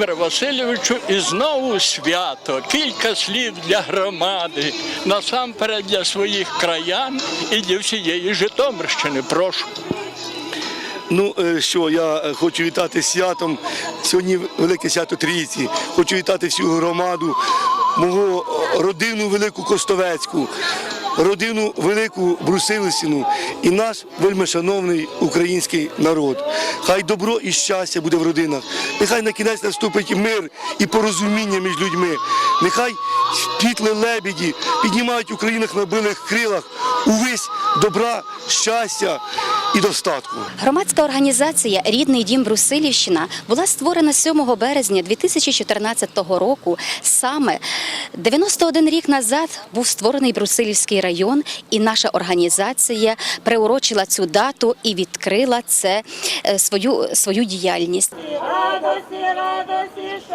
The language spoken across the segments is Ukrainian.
Володимиру Васильовичу і знову свято. Кілька слів для громади, насамперед для своїх краян і для всієї Житомирщини. Прошу. Ну е, що, я е, хочу вітати святом. Сьогодні велике свято Трійці. Хочу вітати всю громаду, мого родину Велику Костовецьку, родину Велику Брусилисіну і наш вельми шановний український народ. Хай добро і щастя буде в родинах. Нехай на кінець наступить мир і порозуміння між людьми. Нехай світлі лебіді піднімають Українах на билих крилах увесь добра, щастя і достатку. Громадська організація Рідний дім Брусилівщина була створена 7 березня 2014 року. Саме 91 рік назад був створений Брусилівський район, і наша організація приурочила цю дату і відкрила це е, свою, свою діяльність. радості, радості,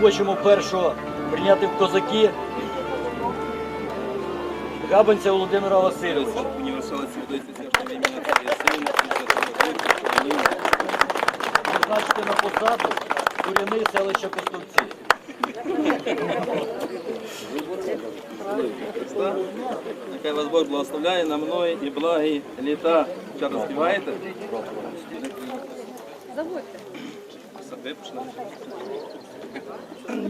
хочемо першого прийняти в козаки Габанця Володимира Васильовича. Призначити на посаду корінний селища Костовці. Нехай вас Бог благословляє на мною і благі літа. Ще раз співаєте? Заводьте.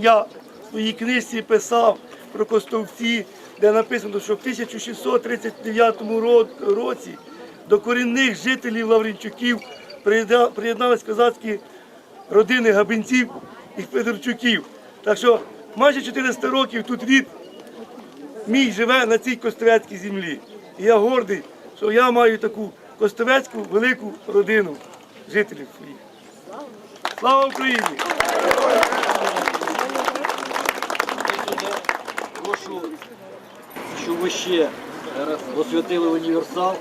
Я в своїй книжці писав про Костовці, де написано, що в 1639 році до корінних жителів Лавренчуків приєдна- приєднались козацькі родини Габинців і Федорчуків. Так що майже 400 років тут рід мій живе на цій костовецькій землі. І я гордий, що я маю таку костовецьку велику родину жителів своїх. Слава Україні! Прошу, щоб ви ще освятили універсал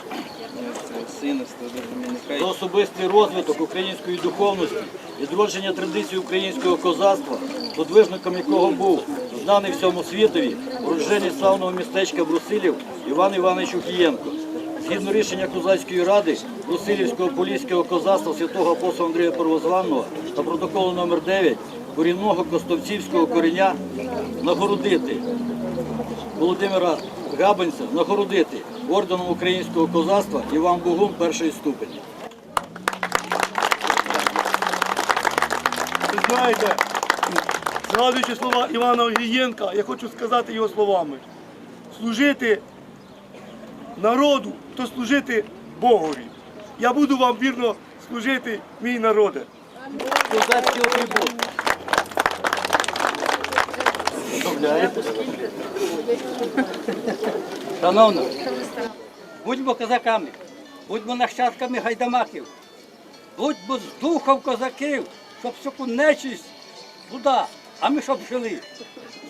за особистий розвиток української духовності, відродження традицій українського козацтва, подвижником якого був знаний всьому світові, уродженець славного містечка Брусилів Іван Іванович Ухієнко. Згідно рішення Козацької ради Брусилівського поліського козацтва святого апостола Андрія Первозванного та протоколу номер 9 корінного костовцівського кореня нагородити Володимира Габанця нагородити орденом українського козацтва Іван Бугун першої ступені. Ви знаєте, згадуючи слова Івана Огієнка, я хочу сказати його словами. Служити народу, то служити Богові. Я буду вам вірно служити, мій народе. Козацький атрибут. Шановно, будьмо козаками, будьмо нащадками гайдамаків, будьмо з духом козаків, щоб всяку нечисть туди, а ми щоб жили.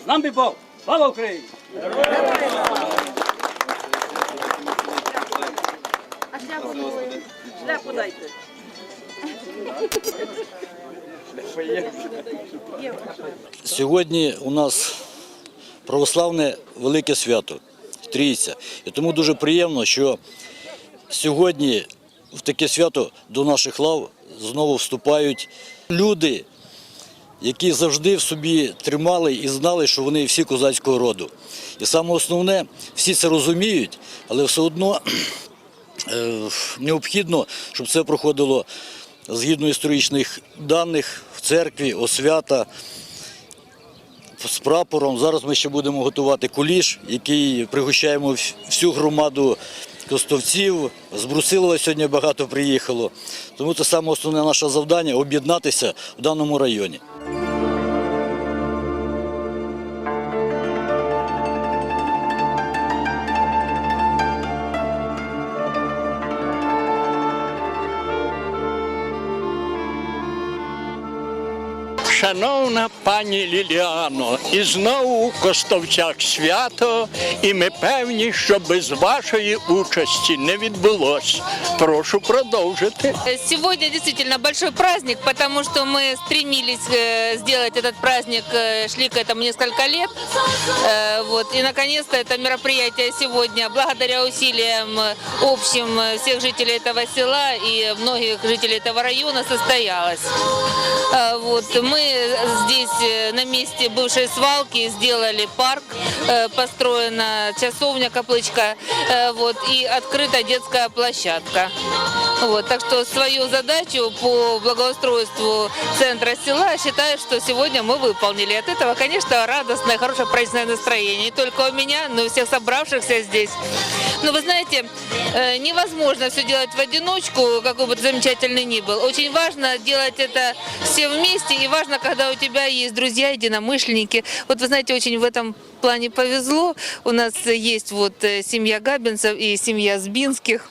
З нами Бог! Слава Україні! Сьогодні у нас православне велике свято. Трійця. І тому дуже приємно, що сьогодні в таке свято до наших лав знову вступають люди, які завжди в собі тримали і знали, що вони всі козацького роду. І саме основне, всі це розуміють, але все одно е, необхідно, щоб це проходило згідно історичних даних церкві, освята з прапором. Зараз ми ще будемо готувати куліш, який пригощаємо всю громаду костовців. З Брусилова сьогодні багато приїхало. Тому це саме основне наше завдання об'єднатися в даному районі. Шановна пані Ліліано, і знову у Костовцях свято, і ми певні, що без вашої участі не відбулось. Прошу продовжити. Сегодня действительно большой праздник, потому что мы стремились э, сделать этот праздник, э, шли к этому несколько лет. Э, Вот. И наконец-то это мероприятие сегодня, благодаря усилиям э, общим э, всех жителей этого села и многих жителей этого района, состоялось. Э, Вот. Мы здесь э, на месте бывшей свалки сделали парк, э, построена часовня, каплычка, э, вот, и открыта детская площадка. Вот, так что свою задачу по благоустройству центра села считаю, что сегодня мы выполнили. От этого, конечно, радостное, хорошее праздничное настроение. Не только у меня, но и у всех собравшихся здесь. Но вы знаете, э, невозможно все делать в одиночку, какой бы ты замечательный ни был. Очень важно делать это все вместе, и важно, когда у тебя есть друзья, единомышленники. Вот вы знаете, очень в этом плане повезло. У нас есть вот э, семья Габинцев и семья Збинских.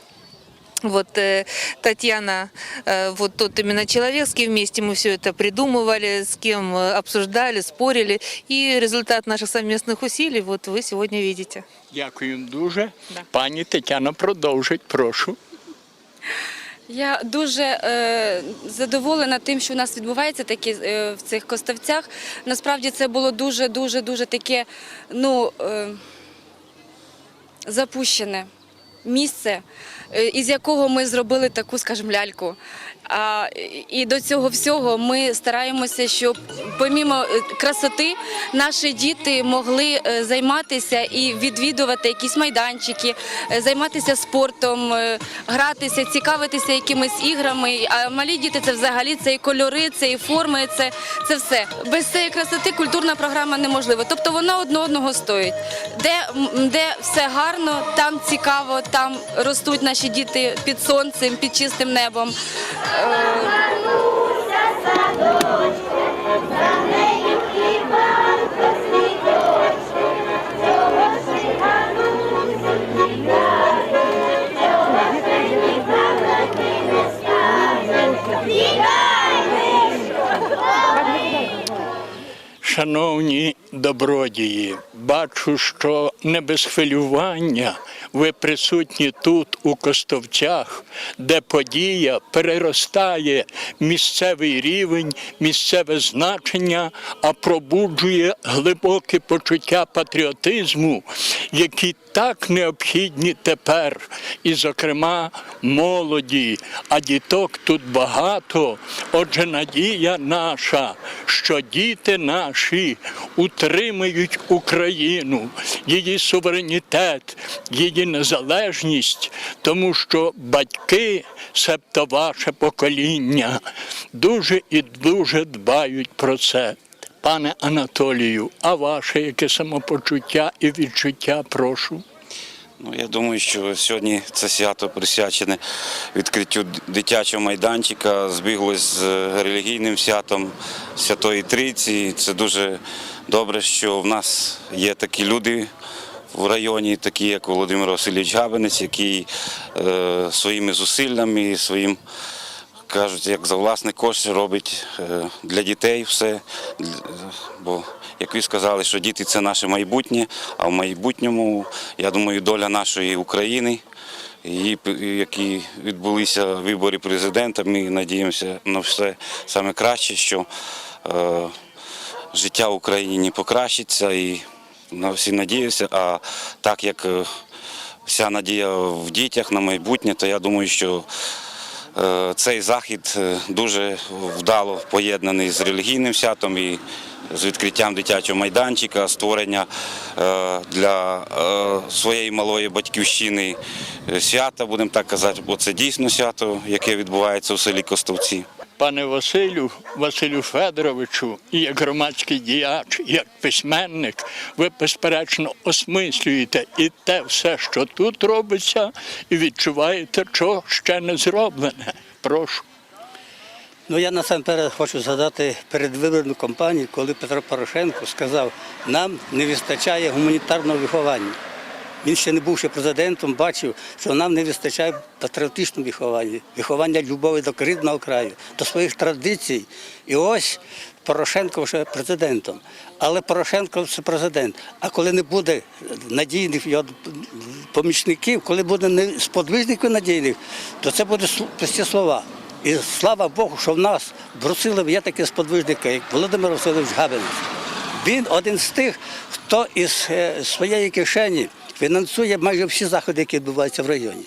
Вот э, Татьяна, э, вот тот именно человек, с кем вместе мы все это придумывали, с кем э, обсуждали, спорили. И результат наших совместных усилий вот вы сегодня видите. Дякую дуже. Да. Пані Тетяна, продовжить, прошу. Я дуже е, задоволена тим, що у нас відбувається такі е, в цих коставцях. Насправді це було дуже, дуже, дуже таке, ну е, запущене місце, е, із якого ми зробили таку, скажімо, ляльку. А, і до цього всього ми стараємося, щоб помімо е, красоти наші діти могли е, займатися і відвідувати якісь майданчики, е, займатися спортом, е, гратися, цікавитися якимись іграми. А малі діти це взагалі це і кольори, це і форми, це, це все. Без цієї красоти культурна програма неможлива. Тобто вона одне одного стоїть. Де, де все гарно, там цікаво, там ростуть наші діти під сонцем, під чистим небом. Шановні добродії, бачу, що не без хвилювання ви присутні тут, у Костовцях, де подія переростає місцевий рівень, місцеве значення, а пробуджує глибоке почуття патріотизму, які так необхідні тепер, і, зокрема, молоді, а діток тут багато. Отже, надія наша, що діти наші утримають Україну, її суверенітет, її незалежність, тому що батьки, себто ваше покоління, дуже і дуже дбають про це. Пане Анатолію, а ваше яке самопочуття і відчуття, прошу. Ну, я думаю, що сьогодні це свято присвячене відкриттю дитячого майданчика, збіглось з релігійним святом Святої Трійці. Це дуже добре, що в нас є такі люди в районі, такі як Володимир Васильович Габинець, який е, своїми зусиллями, своїм кажуть, як за власний кошт робить е, для дітей все. Бо, як ви сказали, що діти це наше майбутнє, а в майбутньому, я думаю, доля нашої України, які відбулися вибори президента, ми надіємося на все саме краще, що е, життя в Україні покращиться і на всі надіюся. А так як е, вся надія в дітях на майбутнє, то я думаю, що цей захід е, дуже вдало поєднаний з релігійним святом і з відкриттям дитячого майданчика, створення е, для е, своєї малої батьківщини е, свята, будемо так казати, бо це дійсно свято, яке відбувається у селі Костовці. Пане Василю, Василю Федоровичу, і як громадський діяч, як письменник, ви безперечно осмислюєте і те все, що тут робиться, і відчуваєте, що ще не зроблене. Прошу. Ну я насамперед хочу згадати передвиборну кампанію, коли Петро Порошенко сказав, нам не вистачає гуманітарного виховання. Він ще не бувши президентом, бачив, що нам не вистачає патріотичного виховання, виховання любові до рідного краю, до своїх традицій. І ось Порошенко вже президентом. Але Порошенко це президент. А коли не буде надійних помічників, коли буде не сподвижників надійних, то це буде пусті слова. І слава Богу, що в нас в є такі сподвижники, як Володимир Васильович Габинець. Він один з тих, хто із е, своєї кишені фінансує майже всі заходи, які відбуваються в районі.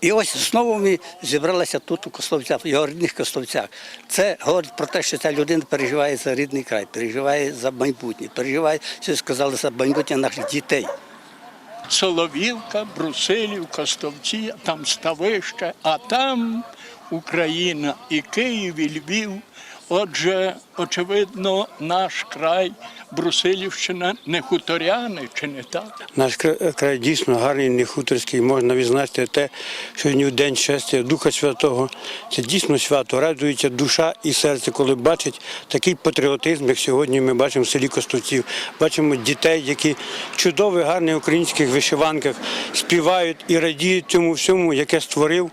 І ось знову ми зібралися тут у Кословцях, в його рідних Кословцях. Це говорить про те, що ця людина переживає за рідний край, переживає за майбутнє, переживає, що сказали, за майбутнє наших дітей. Соловівка, Брусилів, Костовці, там Ставище, а там Україна і Київ, і Львів. Отже, очевидно, наш край, Брусилівщина, не хуторяни, чи не так? Наш край дійсно гарний, не хуторський. Можна відзначити те, що сьогодні в день щастя Духа Святого. Це дійсно свято. Радується душа і серце, коли бачить такий патріотизм, як сьогодні ми бачимо в селі Костовців. Бачимо дітей, які чудові, гарні українських вишиванках співають і радіють цьому всьому, яке створив.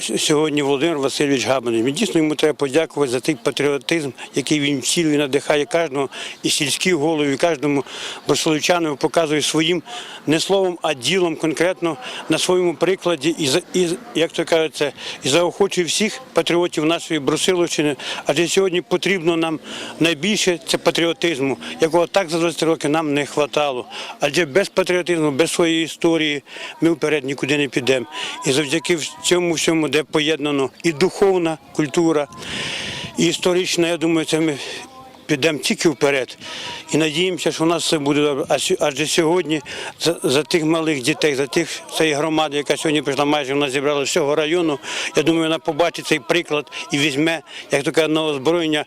Сьогодні Володимир Васильович Габаний. Дійсно йому треба подякувати за той патріотизм, який він вцілює, надихає кожного і сільських голів, і кожному брусилівчану показує своїм не словом, а ділом конкретно на своєму прикладі і, і як то кажеться, і заохочує всіх патріотів нашої Брусиловщини. Адже сьогодні потрібно нам найбільше це патріотизму, якого так за 20 років нам не вистачало. Адже без патріотизму, без своєї історії ми вперед нікуди не підемо. І завдяки цьому всьому, де поєднано і духовна культура, і історична, я думаю, це ми підемо тільки вперед. І надіємося, що у нас все буде добре. Адже сьогодні за, за тих малих дітей, за тих цієї громади, яка сьогодні прийшла, майже вона зібрала всього району. Я думаю, вона побачить цей приклад і візьме, як то кажуть, на озброєння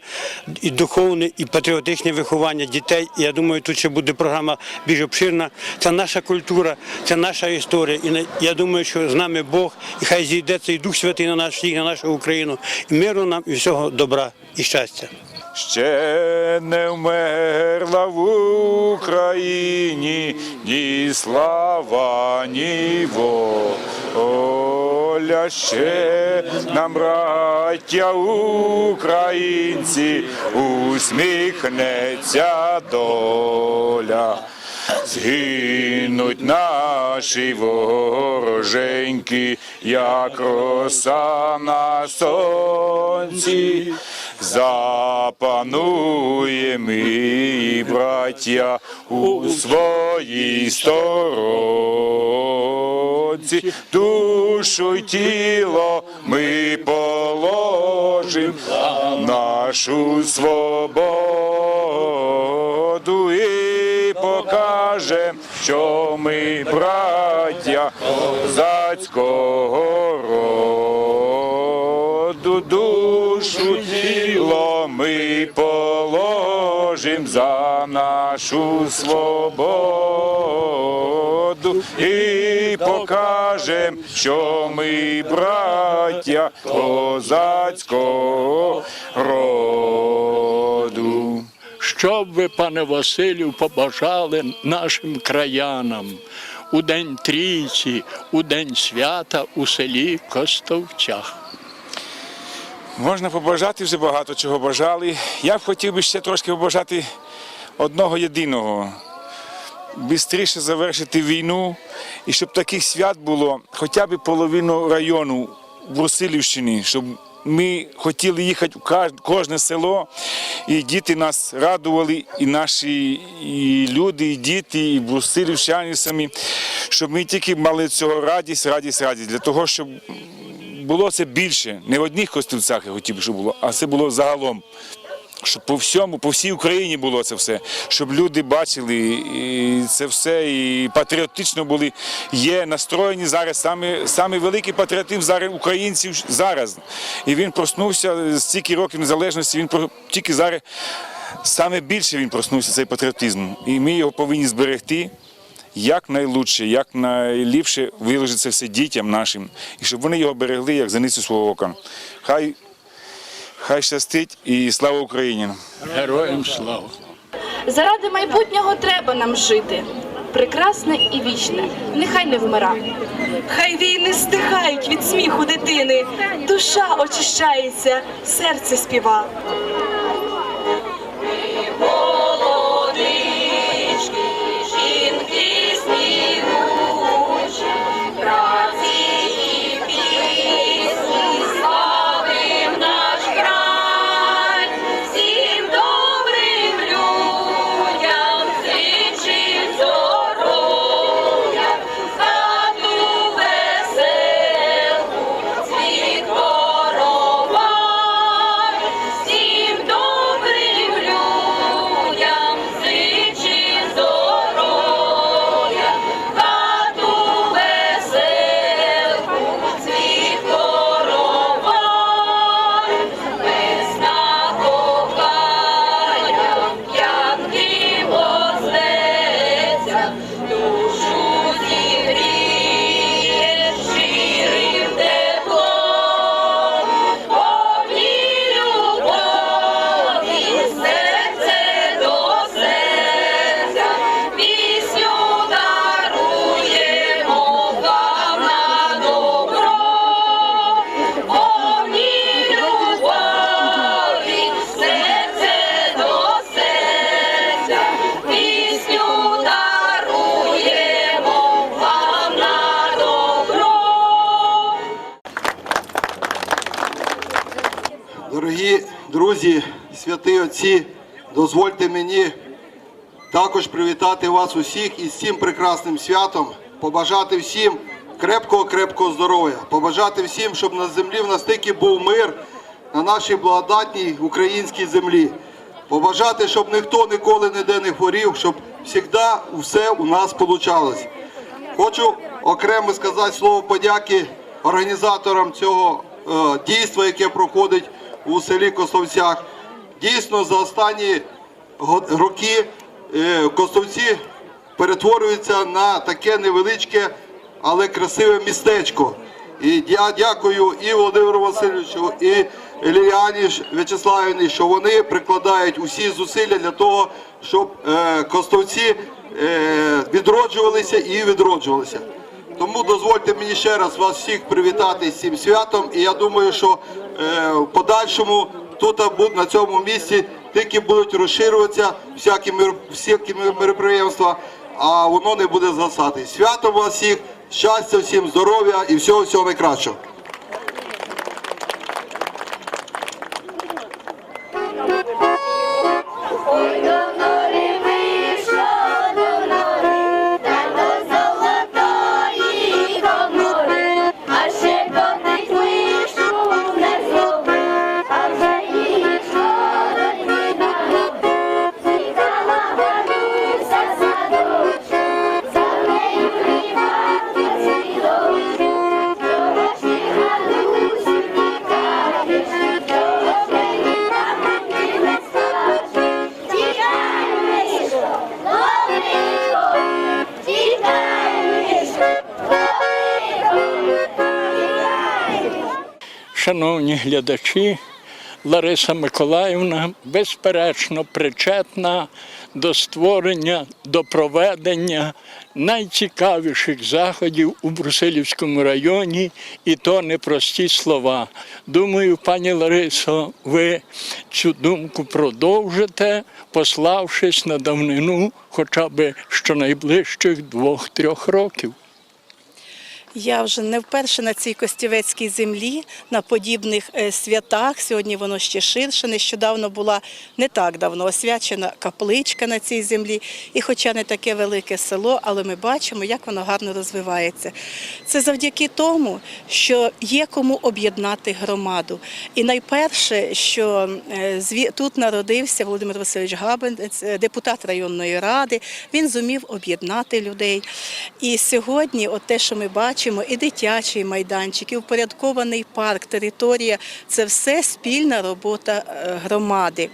і духовне, і патріотичне виховання дітей. І я думаю, тут ще буде програма більш обширна. Це наша культура, це наша історія. І я думаю, що з нами Бог, і хай зійде цей Дух Святий на наш всіх, на нашу Україну. І миру нам і всього добра і щастя. Ще не вмерла в Україні ні слава, ні воля. Ще нам, браття українці, усміхнеться доля. Згинуть наші вороженьки, як роса на сонці, запанує ми, браття, у своїй сторонці, душу й тіло ми положим нашу свободу і покажем, що ми браття козацького роду, тіло ми положим за нашу свободу і покажем, що ми браття козацького роду. Що б ви, пане Василю, побажали нашим краянам у день трійці, у день свята у селі Костовцях? Можна побажати вже багато чого бажали. Я б хотів би ще трошки побажати одного єдиного. Бистріше завершити війну і щоб таких свят було хоча б половину району в Брусилівщині, щоб ми хотіли їхати в кожне село, і діти нас радували, і наші і люди, і діти, і брусилівщани самі, щоб ми тільки мали цього радість, радість, радість, для того, щоб було це більше. Не в одних костюмцях я хотів, щоб було, а це було загалом. Щоб по всьому, по всій Україні було це все, щоб люди бачили і це все, і патріотично були. Є настроєні зараз саме, саме великий патріотизм зараз українців зараз. І він проснувся з стільки років незалежності, він тільки зараз саме більше він проснувся, цей патріотизм. І ми його повинні зберегти як найлучше, як найліпше виложити це все дітям нашим, і щоб вони його берегли як зеницю свого ока. Хай, хай щастить і слава Україні! Героям слава! Заради майбутнього треба нам жити. Прекрасне і вічне, нехай не вмира. Хай війни стихають від сміху дитини, душа очищається, серце співа. Дозвольте мені також привітати вас усіх із цим прекрасним святом, побажати всім крепкого-крепкого здоров'я, побажати всім, щоб на землі в нас тільки був мир на нашій благодатній українській землі. Побажати, щоб ніхто ніколи ніде не хворів, щоб завжди все у нас вийшло. Хочу окремо сказати слово подяки організаторам цього е, дійства, яке проходить у селі Косовцях. Дійсно, за останні роки е, Косовці перетворюються на таке невеличке, але красиве містечко. І я дякую і Володимиру Васильовичу, і Ліліані В'ячеславівні, що вони прикладають усі зусилля для того, щоб е, костовці е, відроджувалися і відроджувалися. Тому дозвольте мені ще раз вас всіх привітати з цим святом. І я думаю, що в подальшому тут на цьому місці тільки будуть розширюватися всякі всякі мероприємства, а воно не буде згасати. Свято вас всіх, щастя, всім здоров'я і всього всього найкращого. Глядачі, Лариса Миколаївна безперечно причетна до створення, до проведення найцікавіших заходів у Брусилівському районі, і то непрості слова. Думаю, пані Ларисо, ви цю думку продовжите, пославшись на давнину хоча б щонайближчих двох-трьох років. Я вже не вперше на цій Костівецькій землі, на подібних е, святах. Сьогодні воно ще ширше. Нещодавно була не так давно освячена капличка на цій землі. І хоча не таке велике село, але ми бачимо, як воно гарно розвивається. Це завдяки тому, що є кому об'єднати громаду. І найперше, що е, тут народився Володимир Васильович Габенець, депутат районної ради. Він зумів об'єднати людей. І сьогодні, от те, що ми бачимо, і дитячий майданчик, і упорядкований парк, територія це все спільна робота е, громади.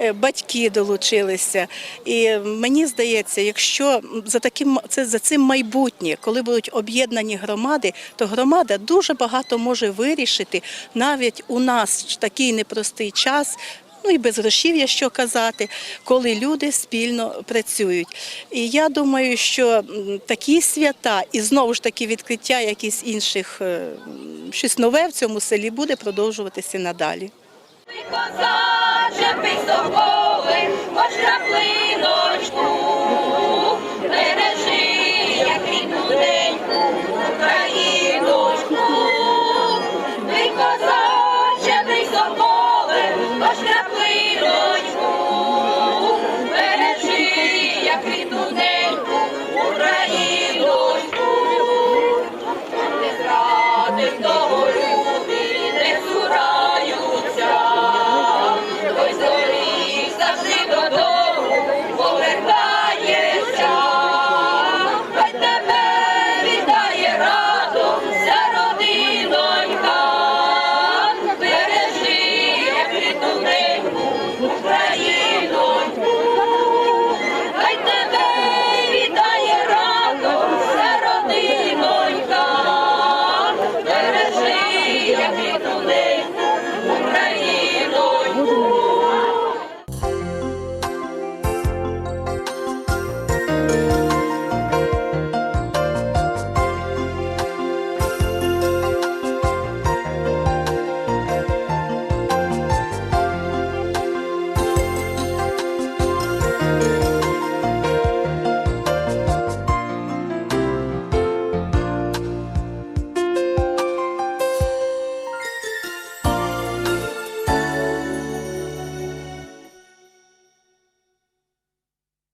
Е, Батьки долучилися, і мені здається, якщо за таким це за цим майбутнє, коли будуть об'єднані громади, то громада дуже багато може вирішити навіть у нас такий непростий час. Ну і без грошів'я, що казати, коли люди спільно працюють. І я думаю, що такі свята і знову ж таки відкриття якихось інших е, щось нове в цьому селі буде продовжуватися надалі. Козаче, пий соболи, хоч краплиночку, бережи